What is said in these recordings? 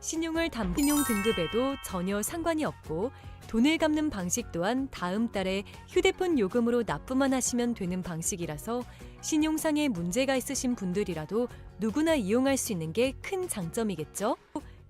신용을 담 신용 등급에도 전혀 상관이 없고 돈을 갚는 방식 또한 다음 달에 휴대폰 요금으로 납부만 하시면 되는 방식이라서 신용상에 문제가 있으신 분들이라도 누구나 이용할 수 있는 게 큰 장점이겠죠?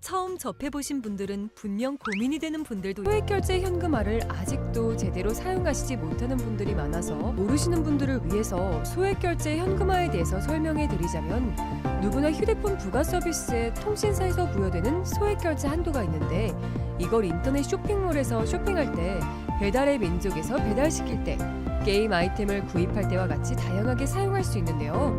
처음 접해보신 분들은 분명 고민이 되는 분들도 소액 결제 현금화를 아직도 제대로 사용하시지 못하는 분들이 많아서 모르시는 분들을 위해서 소액 결제 현금화에 대해서 설명해 드리자면 누구나 휴대폰 부가 서비스에 통신사에서 부여되는 소액 결제 한도가 있는데 이걸 인터넷 쇼핑몰에서 쇼핑할 때 배달의 민족에서 배달시킬 때 게임 아이템을 구입할 때와 같이 다양하게 사용할 수 있는데요.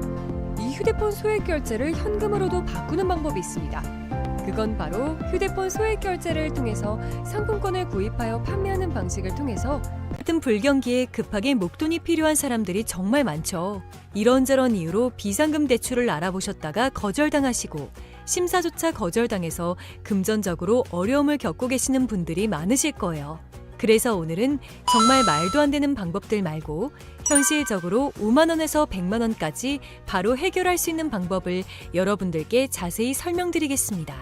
이 휴대폰 소액 결제를 현금으로도 바꾸는 방법이 있습니다. 그건 바로 휴대폰 소액 결제를 통해서 상품권을 구입하여 판매하는 방식을 통해서 같은 불경기에 급하게 목돈이 필요한 사람들이 정말 많죠. 이런저런 이유로 비상금 대출을 알아보셨다가 거절당하시고 심사조차 거절당해서 금전적으로 어려움을 겪고 계시는 분들이 많으실 거예요. 그래서 오늘은 정말 말도 안 되는 방법들 말고 현실적으로 5만 원에서 100만 원까지 바로 해결할 수 있는 방법을 여러분들께 자세히 설명드리겠습니다.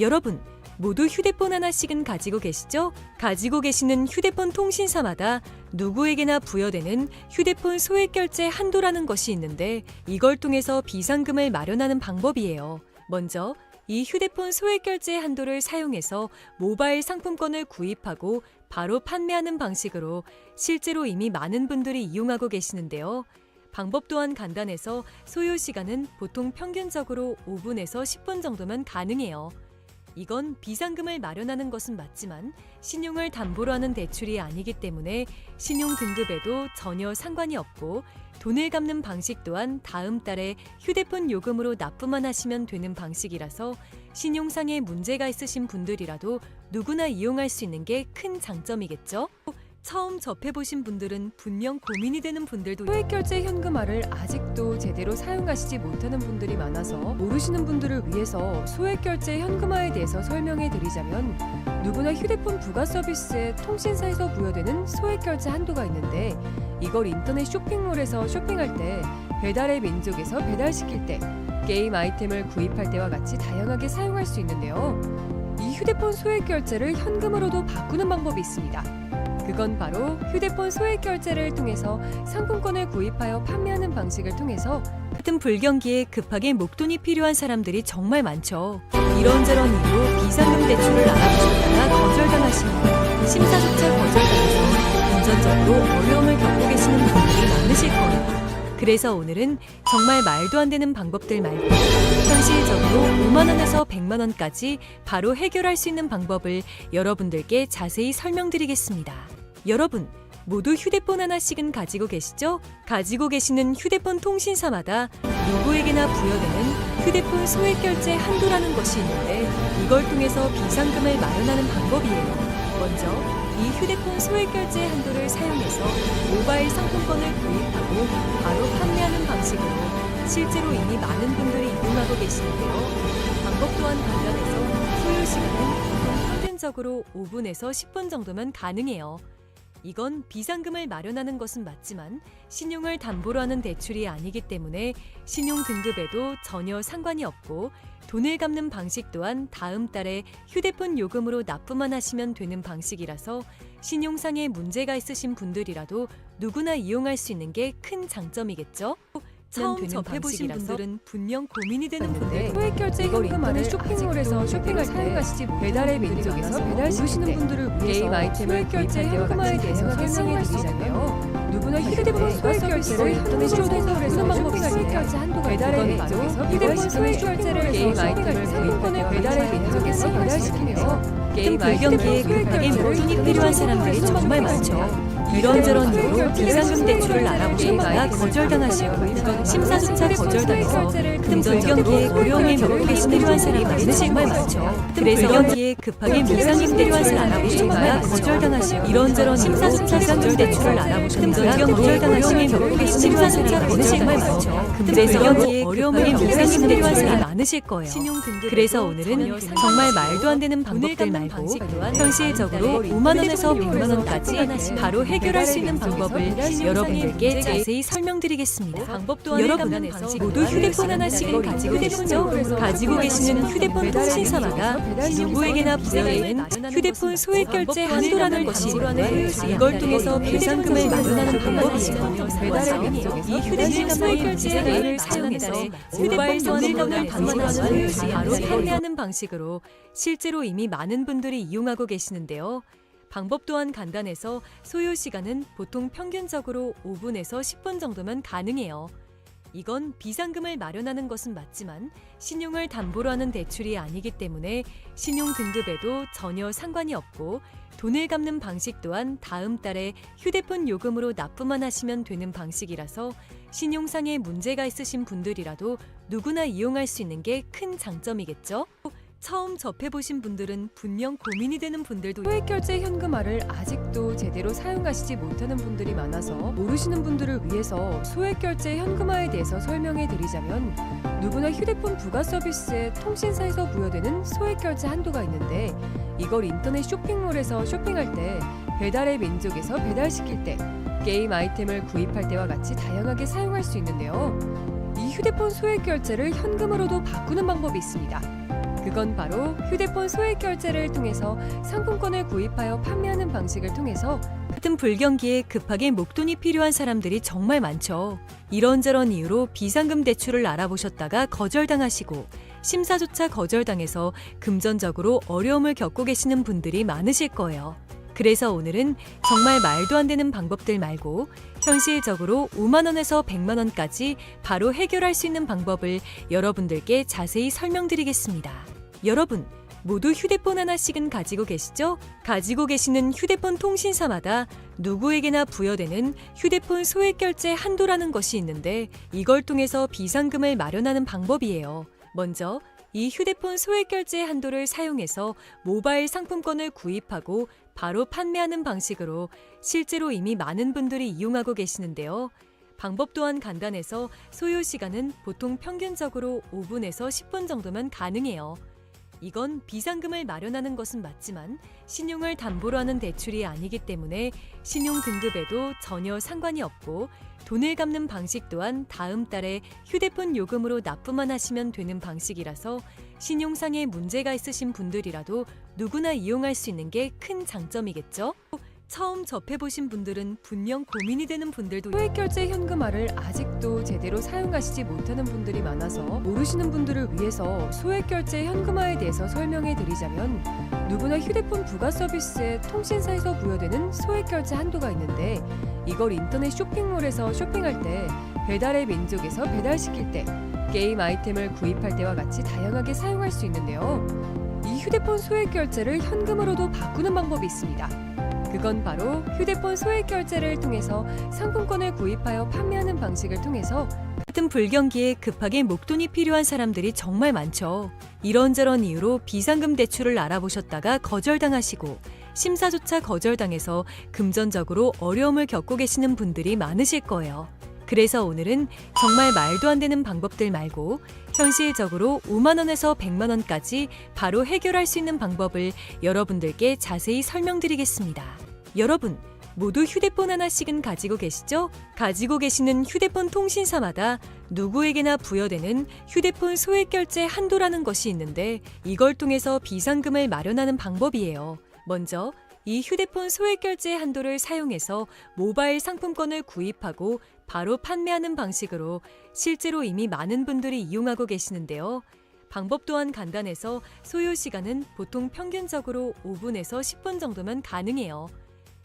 여러분, 모두 휴대폰 하나씩은 가지고 계시죠? 가지고 계시는 휴대폰 통신사마다 누구에게나 부여되는 휴대폰 소액 결제 한도라는 것이 있는데 이걸 통해서 비상금을 마련하는 방법이에요. 먼저 이 휴대폰 소액 결제 한도를 사용해서 모바일 상품권을 구입하고 바로 판매하는 방식으로 실제로 이미 많은 분들이 이용하고 계시는데요. 방법 또한 간단해서 소요 시간은 보통 평균적으로 5분에서 10분 정도면 가능해요. 이건 비상금을 마련하는 것은 맞지만 신용을 담보로 하는 대출이 아니기 때문에 신용 등급에도 전혀 상관이 없고 돈을 갚는 방식 또한 다음 달에 휴대폰 요금으로 납부만 하시면 되는 방식이라서 신용상에 문제가 있으신 분들이라도 누구나 이용할 수 있는 게 큰 장점이겠죠? 처음 접해보신 분들은 분명 고민이 되는 분들도 소액 결제 현금화를 아직도 제대로 사용하시지 못하는 분들이 많아서 모르시는 분들을 위해서 소액 결제 현금화에 대해서 설명해 드리자면 누구나 휴대폰 부가 서비스에 통신사에서 부여되는 소액 결제 한도가 있는데 이걸 인터넷 쇼핑몰에서 쇼핑할 때 배달의 민족에서 배달시킬 때 게임 아이템을 구입할 때와 같이 다양하게 사용할 수 있는데요. 이 휴대폰 소액 결제를 현금으로도 바꾸는 방법이 있습니다. 그건 바로 휴대폰 소액 결제를 통해서 상품권을 구입하여 판매하는 방식을 통해서 같은 불경기에 급하게 목돈이 필요한 사람들이 정말 많죠. 이런저런 이유로 비상금 대출을 알아보셨다가 거절당하시고 심사조 그래서 오늘은 정말 말도 안 되는 방법들 말고 현실적으로 5만 원에서 100만 원까지 바로 해결할 수 있는 방법을 여러분들께 자세히 설명드리겠습니다. 여러분, 모두 휴대폰 하나씩은 가지고 계시죠? 가지고 계시는 휴대폰 통신사마다 누구에게나 부여되는 휴대폰 소액 결제 한도라는 것이 있는데 이걸 통해서 비상금을 마련하는 방법이에요. 먼저 이 휴대폰 소액 결제 한도를 사용해서 모바일 상품권을 구입하고 바로 판매하는 방식으로 실제로 이미 많은 분들이 이용하고 계시는데요. 방법 또한 간단해서 소요 시간은 평균적으로 5분에서 10분 정도면 가능해요. 이건 비상금을 마련하는 것은 맞지만 신용을 담보로 하는 대출이 아니기 때문에 신용 등급에도 전혀 상관이 없고 돈을 갚는 방식 또한 다음 달에 휴대폰 요금으로 납부만 하시면 되는 방식이라서 신용상에 문제가 있으신 분들이라도 누구나 이용할 수 있는 게 큰 장점이겠죠? 처음 되는 접해보신 방식이라서 분들은 분명 고민이 되는 있는데 분들. 소액 결제 이걸 현금화를 인터넷 쇼핑몰 에서 아직도 쇼핑할 때 사용하시지 못하는 배달의 분들이 민족에서 많아서 배달시킬 모르시는 때 분들을 위해서 아이템을 소액 결제 구입할 때와 현금화에 같이 대해서 다양하게 설명해 설명해 드리자면 누구나 휴대폰 소액 소액 결제를 인터넷 쇼핑몰에서 쇼핑몰에서 쇼핑할 때때 한도가 배달의 배달의 민족에서 민족에서 휴대폰 소액 소액 결제를 게임 아이템을 때 상품권을 배달의 민족에서 배달시키면서 게임 불경기에 급하게 목돈이 필요한 사람들이 정말 많죠. 이런저런 이유로 비상금 대출을 알아보셨다가 거절당하시고 심사조차 거절당해서 금전경기에 어려움을 겪고 계신 필요한 사람이 정말 많죠. 그래서 경기에 급하게 비상금 대출을 알아보셨다가 거절당하시고 이런저런 심사조차 비상금 대출을 계신 심사조차 많으실 정말 많죠. 그래서 경기에 어려움을 비상금 대출을 사람이 많으실 거예요. 그래서 오늘은 정말 말도 안 되는 방법들 말고 현실적으로 5만 원에서 100만 원까지 바로 해결할 수 있는 방법을 여러분들께 자세히 설명드리겠습니다. 방법 방법 또한 여러분 간단해서 모두 휴대폰 이걸 가지고 계시죠? 가지고 계시는 휴대폰 통신사마다 누구에게 나 시키는 부여있는 것은 휴대폰 소액 결제 한도라는 것이 간단해서 있는데 이걸 통해서 민족에서 마련하는 방법이에요. 민족에서 이 휴대폰 소액 결제를 사용해서 모바일 선을 걷는 방문하는 것이 바로 판매하는 방식으로 실제로 이미 많은 분들이 이용하고 계시는데요. 방법 또한 간단해서 소요 시간은 보통 평균적으로 5분에서 10분 정도면 가능해요. 이건 비상금을 마련하는 것은 맞지만 신용을 담보로 하는 대출이 아니기 때문에 신용 등급에도 전혀 상관이 없고 돈을 갚는 방식 또한 다음 달에 휴대폰 요금으로 납부만 하시면 되는 방식이라서 신용상에 문제가 있으신 분들이라도 누구나 이용할 수 있는 게 큰 장점이겠죠? 처음 접해보신 분들은 분명 고민이 되는 분들도 소액 결제 현금화를 아직도 제대로 사용하시지 못하는 분들이 많아서 모르시는 분들을 위해서 소액 결제 현금화에 대해서 설명해 드리자면 누구나 휴대폰 부가 서비스에 통신사에서 부여되는 소액 결제 한도가 있는데 이걸 인터넷 쇼핑몰에서 쇼핑할 때 배달의 민족에서 배달시킬 때 게임 아이템을 구입할 때와 같이 다양하게 사용할 수 있는데요. 이 휴대폰 소액 결제를 현금으로도 바꾸는 방법이 있습니다. 그건 바로 휴대폰 소액 결제를 통해서 상품권을 구입하여 판매하는 방식을 통해서 같은 불경기에 급하게 목돈이 필요한 사람들이 정말 많죠. 이런저런 이유로 비상금 대출을 알아보셨다가 거절당하시고 심사조차 거절당해서 금전적으로 어려움을 겪고 계시는 분들이 많으실 거예요. 그래서 오늘은 정말 말도 안 되는 방법들 말고 현실적으로 5만 원에서 100만 원까지 바로 해결할 수 있는 방법을 여러분들께 자세히 설명드리겠습니다. 여러분, 모두 휴대폰 하나씩은 가지고 계시죠? 가지고 계시는 휴대폰 통신사마다 누구에게나 부여되는 휴대폰 소액 결제 한도라는 것이 있는데 이걸 통해서 비상금을 마련하는 방법이에요. 먼저 이 휴대폰 소액 결제 한도를 사용해서 모바일 상품권을 구입하고 바로 판매하는 방식으로 실제로 이미 많은 분들이 이용하고 계시는데요. 방법 또한 간단해서 소요 시간은 보통 평균적으로 5분에서 10분 정도면 가능해요. 이건 비상금을 마련하는 것은 맞지만 신용을 담보로 하는 대출이 아니기 때문에 신용 등급에도 전혀 상관이 없고 돈을 갚는 방식 또한 다음 달에 휴대폰 요금으로 납부만 하시면 되는 방식이라서 신용상에 문제가 있으신 분들이라도 누구나 이용할 수 있는 게 큰 장점이겠죠? 처음 접해보신 분들은 분명 고민이 되는 분들도 소액 결제 현금화를 아직도 제대로 사용하시지 못하는 분들이 많아서 모르시는 분들을 위해서 소액 결제 현금화에 대해서 설명해 드리자면 누구나 휴대폰 부가 서비스에 통신사에서 부여되는 소액 결제 한도가 있는데 이걸 인터넷 쇼핑몰에서 쇼핑할 때 배달의 민족에서 배달시킬 때 게임 아이템을 구입할 때와 같이 다양하게 사용할 수 있는데요. 이 휴대폰 소액 결제를 현금으로도 바꾸는 방법이 있습니다. 그건 바로 휴대폰 소액 결제를 통해서 상품권을 구입하여 판매하는 방식을 통해서 같은 불경기에 급하게 목돈이 필요한 사람들이 정말 많죠. 이런저런 이유로 비상금 대출을 알아보셨다가 거절당하시고 심사조차 거절당해서 금전적으로 어려움을 겪고 계시는 분들이 많으실 거예요. 그래서 오늘은 정말 말도 안 되는 방법들 말고 현실적으로 5만 원에서 100만 원까지 바로 해결할 수 있는 방법을 여러분들께 자세히 설명드리겠습니다. 여러분, 모두 휴대폰 하나씩은 가지고 계시죠? 가지고 계시는 휴대폰 통신사마다 누구에게나 부여되는 휴대폰 소액 결제 한도라는 것이 있는데 이걸 통해서 비상금을 마련하는 방법이에요. 먼저 이 휴대폰 소액 결제 한도를 사용해서 모바일 상품권을 구입하고 바로 판매하는 방식으로 실제로 이미 많은 분들이 이용하고 계시는데요. 방법 또한 간단해서 소요 시간은 보통 평균적으로 5분에서 10분 정도면 가능해요.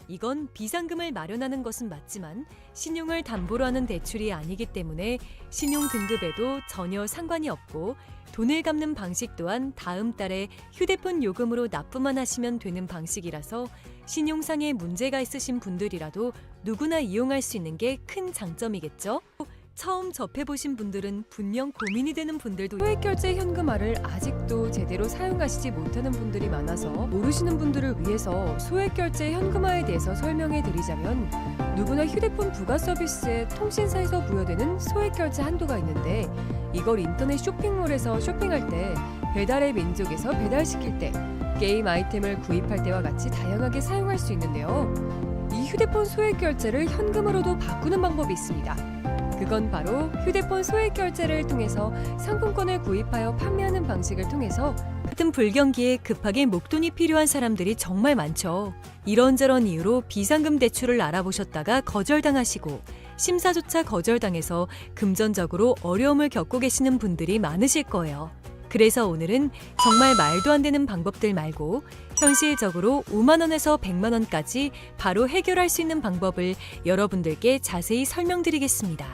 이건 비상금을 마련하는 것은 맞지만 신용을 담보로 하는 대출이 아니기 때문에 신용 등급에도 전혀 상관이 없고 돈을 갚는 방식 또한 다음 달에 휴대폰 요금으로 납부만 하시면 되는 방식이라서 신용상에 문제가 있으신 분들이라도 누구나 이용할 수 있는 게 큰 장점이겠죠? 처음 접해보신 분들은 분명 고민이 되는 분들도 소액 결제 현금화를 아직도 제대로 사용하시지 못하는 분들이 많아서 모르시는 분들을 위해서 소액 결제 현금화에 대해서 설명해 드리자면 누구나 휴대폰 부가 서비스에 통신사에서 부여되는 소액 결제 한도가 있는데 이걸 인터넷 쇼핑몰에서 쇼핑할 때 배달의 민족에서 배달시킬 때 게임 아이템을 구입할 때와 같이 다양하게 사용할 수 있는데요. 이 휴대폰 소액 결제를 현금으로도 바꾸는 방법이 있습니다. 그건 바로 휴대폰 소액 결제를 통해서 상품권을 구입하여 판매하는 방식을 통해서 같은 불경기에 급하게 목돈이 필요한 사람들이 정말 많죠. 이런저런 이유로 비상금 대출을 알아보셨다가 거절당하시고 심사조차 거절당해서 금전적으로 어려움을 겪고 계시는 분들이 많으실 거예요. 그래서 오늘은 정말 말도 안 되는 방법들 말고 현실적으로 5만 원에서 100만 원까지 바로 해결할 수 있는 방법을 여러분들께 자세히 설명드리겠습니다.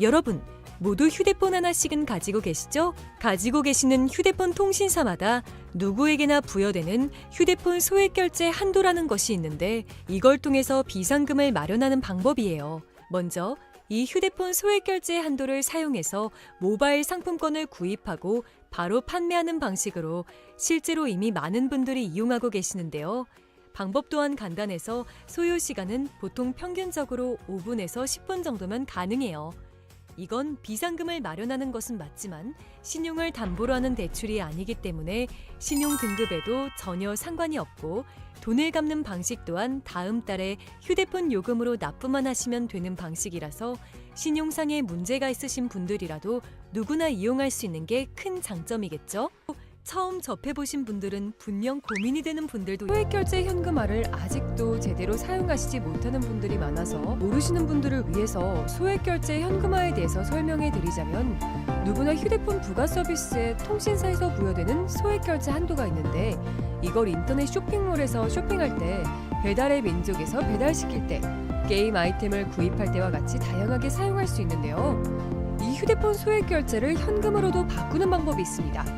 여러분, 모두 휴대폰 하나씩은 가지고 계시죠? 가지고 계시는 휴대폰 통신사마다 누구에게나 부여되는 휴대폰 소액 결제 한도라는 것이 있는데 이걸 통해서 비상금을 마련하는 방법이에요. 먼저 이 휴대폰 소액 결제 한도를 사용해서 모바일 상품권을 구입하고 바로 판매하는 방식으로 실제로 이미 많은 분들이 이용하고 계시는데요. 방법 또한 간단해서 소요 시간은 보통 평균적으로 5분에서 10분 정도면 가능해요. 이건 비상금을 마련하는 것은 맞지만 신용을 담보로 하는 대출이 아니기 때문에 신용 등급에도 전혀 상관이 없고 돈을 갚는 방식 또한 다음 달에 휴대폰 요금으로 납부만 하시면 되는 방식이라서 신용상에 문제가 있으신 분들이라도 누구나 이용할 수 있는 게 큰 장점이겠죠? 처음 접해보신 분들은 분명 고민이 되는 분들도 소액 결제 현금화를 아직도 제대로 사용하시지 못하는 분들이 많아서 모르시는 분들을 위해서 소액 결제 현금화에 대해서 설명해 드리자면 누구나 휴대폰 부가 서비스에 통신사에서 부여되는 소액 결제 한도가 있는데 이걸 인터넷 쇼핑몰에서 쇼핑할 때 배달의 민족에서 배달시킬 때 게임 아이템을 구입할 때와 같이 다양하게 사용할 수 있는데요. 이 휴대폰 소액 결제를 현금으로도 바꾸는 방법이 있습니다.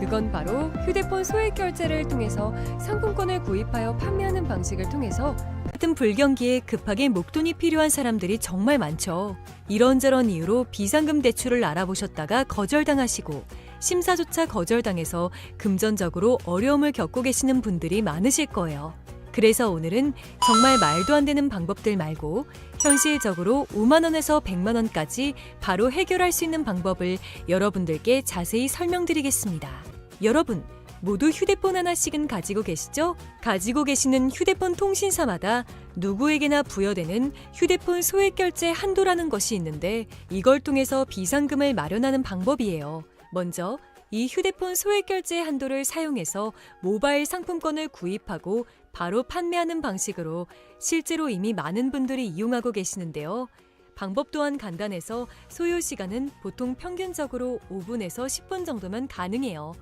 그건 바로 휴대폰 소액 결제를 통해서 상품권을 구입하여 판매하는 방식을 통해서 같은 불경기에 급하게 목돈이 필요한 사람들이 정말 많죠. 이런저런 이유로 비상금 대출을 알아보셨다가 거절당하시고 심사조차 거절당해서 금전적으로 어려움을 겪고 계시는 분들이 많으실 거예요. 그래서 오늘은 정말 말도 안 되는 방법들 말고 현실적으로 5만 원에서 100만 원까지 바로 해결할 수 있는 방법을 여러분들께 자세히 설명드리겠습니다. 여러분, 모두 휴대폰 하나씩은 가지고 계시죠? 가지고 계시는 휴대폰 통신사마다 누구에게나 부여되는 휴대폰 소액 결제 한도라는 것이 있는데 이걸 통해서 비상금을 마련하는 방법이에요. 먼저 이 휴대폰 소액 결제 한도를 사용해서 모바일 상품권을 구입하고 바로 판매하는 방식으로 실제로 이미 많은 분들이 이용하고 계시는데요. 방법 또한 간단해서 소요 시간은 보통 평균적으로 5분에서 10분 정도면 가능해요.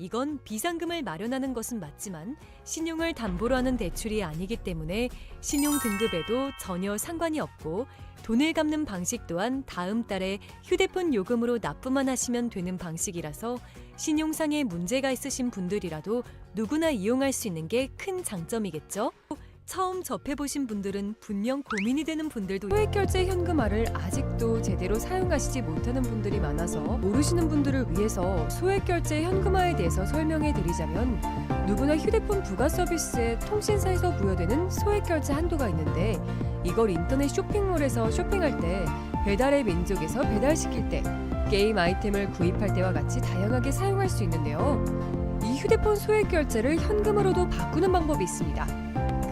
이건 비상금을 마련하는 것은 맞지만 신용을 담보로 하는 대출이 아니기 때문에 신용 등급에도 전혀 상관이 없고 돈을 갚는 방식 또한 다음 달에 휴대폰 요금으로 납부만 하시면 되는 방식이라서 신용상에 문제가 있으신 분들이라도 누구나 이용할 수 있는 게 큰 장점이겠죠? 처음 접해보신 분들은 분명 고민이 되는 분들도 소액 결제 현금화를 아직도 제대로 사용하시지 못하는 분들이 많아서 모르시는 분들을 위해서 소액 결제 현금화에 대해서 설명해 드리자면 누구나 휴대폰 부가 서비스에 통신사에서 부여되는 소액 결제 한도가 있는데 이걸 인터넷 쇼핑몰에서 쇼핑할 때 배달의 민족에서 배달시킬 때 게임 아이템을 구입할 때와 같이 다양하게 사용할 수 있는데요. 이 휴대폰 소액 결제를 현금으로도 바꾸는 방법이 있습니다.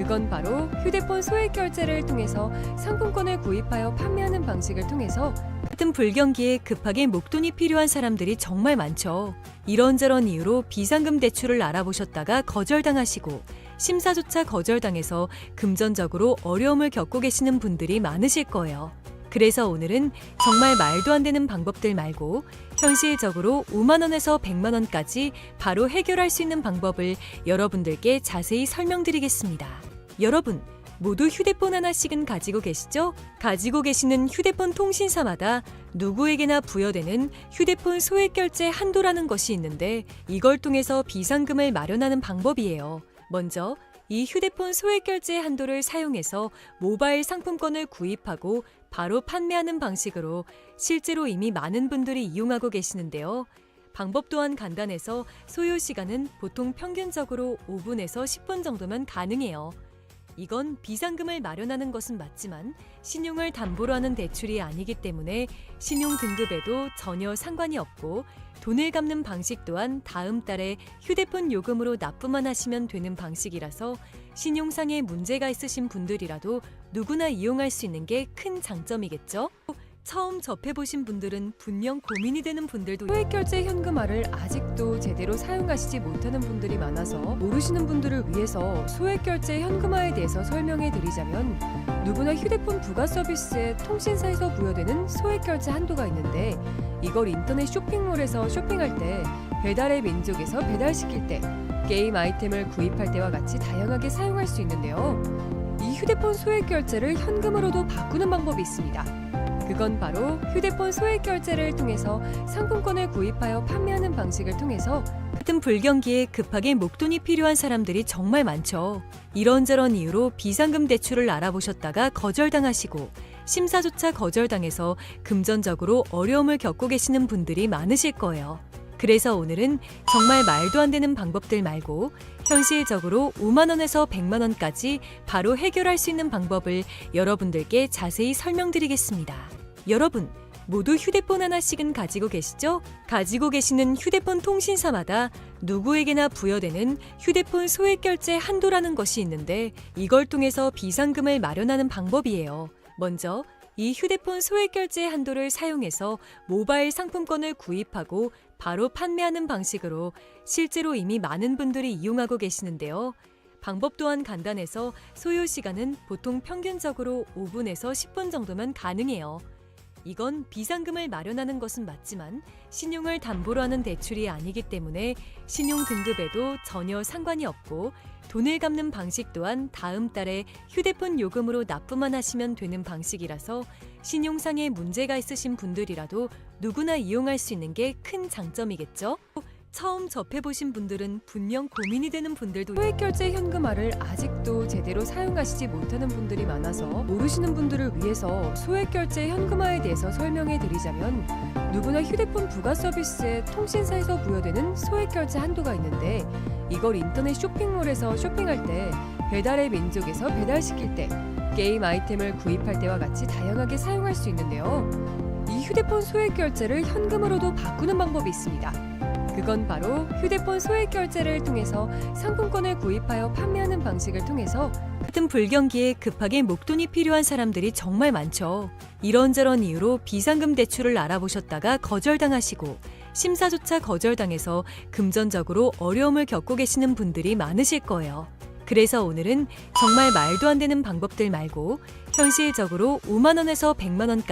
그건 바로 휴대폰 소액 결제를 통해서 상품권을 구입하여 판매하는 방식을 통해서 같은 불경기에 급하게 목돈이 필요한 사람들이 정말 많죠. 이런저런 이유로 비상금 대출을 알아보셨다가 거절당하시고 심사조차 거절당해서 금전적으로 어려움을 겪고 계시는 분들이 많으실 거예요. 그래서 오늘은 정말 말도 안 되는 방법들 말고 현실적으로 5만 원에서 100만 원까지 바로 해결할 수 있는 방법을 여러분들께 자세히 설명드리겠습니다. 여러분, 모두 휴대폰 하나씩은 가지고 계시죠? 가지고 계시는 휴대폰 통신사마다 누구에게나 부여되는 휴대폰 소액 결제 한도라는 것이 있는데 이걸 통해서 비상금을 마련하는 방법이에요. 먼저 이 휴대폰 소액 결제 한도를 사용해서 모바일 상품권을 구입하고 바로 판매하는 방식으로 실제로 이미 많은 분들이 이용하고 계시는데요. 방법 또한 간단해서 소요 시간은 보통 평균적으로 5분에서 10분 정도면 가능해요. 이건 비상금을 마련하는 것은 맞지만 신용을 담보로 하는 대출이 아니기 때문에 신용 등급에도 전혀 상관이 없고 돈을 갚는 방식 또한 다음 달에 휴대폰 요금으로 납부만 하시면 되는 방식이라서 신용상에 문제가 있으신 분들이라도 누구나 이용할 수 있는 게 큰 장점이겠죠? 처음 접해보신 분들은 분명 고민이 되는 분들도 소액 결제 현금화를 아직도 제대로 사용하시지 못하는 분들이 많아서 모르시는 분들을 위해서 소액 결제 현금화에 대해서 설명해 드리자면 누구나 휴대폰 부가 서비스에 통신사에서 부여되는 소액 결제 한도가 있는데 이걸 인터넷 쇼핑몰에서 쇼핑할 때 배달의 민족에서 배달시킬 때 게임 아이템을 구입할 때와 같이 다양하게 사용할 수 있는데요. 이 휴대폰 소액 결제를 현금으로도 바꾸는 방법이 있습니다. 그건 바로 휴대폰 소액 결제를 통해서 상품권을 구입하여 판매하는 방식을 통해서 같은 불경기에 급하게 목돈이 필요한 사람들이 정말 많죠. 이런저런 이유로 비상금 대출을 알아보셨다가 거절당하시고 심사조차 거절당해서 금전적으로 어려움을 겪고 계시는 분들이 많으실 거예요. 그래서 오늘은 정말 말도 안 되는 방법들 말고 현실적으로 5만 원에서 100만 원까지 바로 해결할 수 있는 방법을 여러분들께 자세히 설명드리겠습니다. 여러분, 모두 휴대폰 하나씩은 가지고 계시죠? 가지고 계시는 휴대폰 통신사마다 누구에게나 부여되는 휴대폰 소액 결제 한도라는 것이 있는데 이걸 통해서 비상금을 마련하는 방법이에요. 먼저 이 휴대폰 소액 결제 한도를 사용해서 모바일 상품권을 구입하고 바로 판매하는 방식으로 실제로 이미 많은 분들이 이용하고 계시는데요. 방법 또한 간단해서 소요 시간은 보통 평균적으로 5분에서 10분 정도면 가능해요. 이건 비상금을 마련하는 것은 맞지만 신용을 담보로 하는 대출이 아니기 때문에 신용 등급에도 전혀 상관이 없고 돈을 갚는 방식 또한 다음 달에 휴대폰 요금으로 납부만 하시면 되는 방식이라서 신용상에 문제가 있으신 분들이라도 누구나 이용할 수 있는 게 큰 장점이겠죠? 처음 접해보신 분들은 분명 고민이 되는 분들도 소액 결제 현금화를 아직도 제대로 사용하시지 못하는 분들이 많아서 모르시는 분들을 위해서 소액 결제 현금화에 대해서 설명해 드리자면 누구나 휴대폰 부가 서비스에 통신사에서 부여되는 소액 결제 한도가 있는데 이걸 인터넷 쇼핑몰에서 쇼핑할 때 배달의 민족에서 배달시킬 때 게임 아이템을 구입할 때와 같이 다양하게 사용할 수 있는데요. 이 휴대폰 소액 결제를 현금으로도 바꾸는 방법이 있습니다. 그건 바로 휴대폰 소액 결제를 통해서 상품권을 구입하여 판매하는 방식을 통해서 같은 불경기에 급하게 목돈이 필요한 사람들이 정말 많죠. 이런저런 이유로 비상금 대출을 알아보셨다가 거절당하시고 심사조차 거절당해서 금전적으로 어려움을 겪고 계시는 분들이 많으실 거예요. 그래서 오늘은 정말 말도 안 되는 방법들 말고 현실적으로 5만 원에서 100만 원까지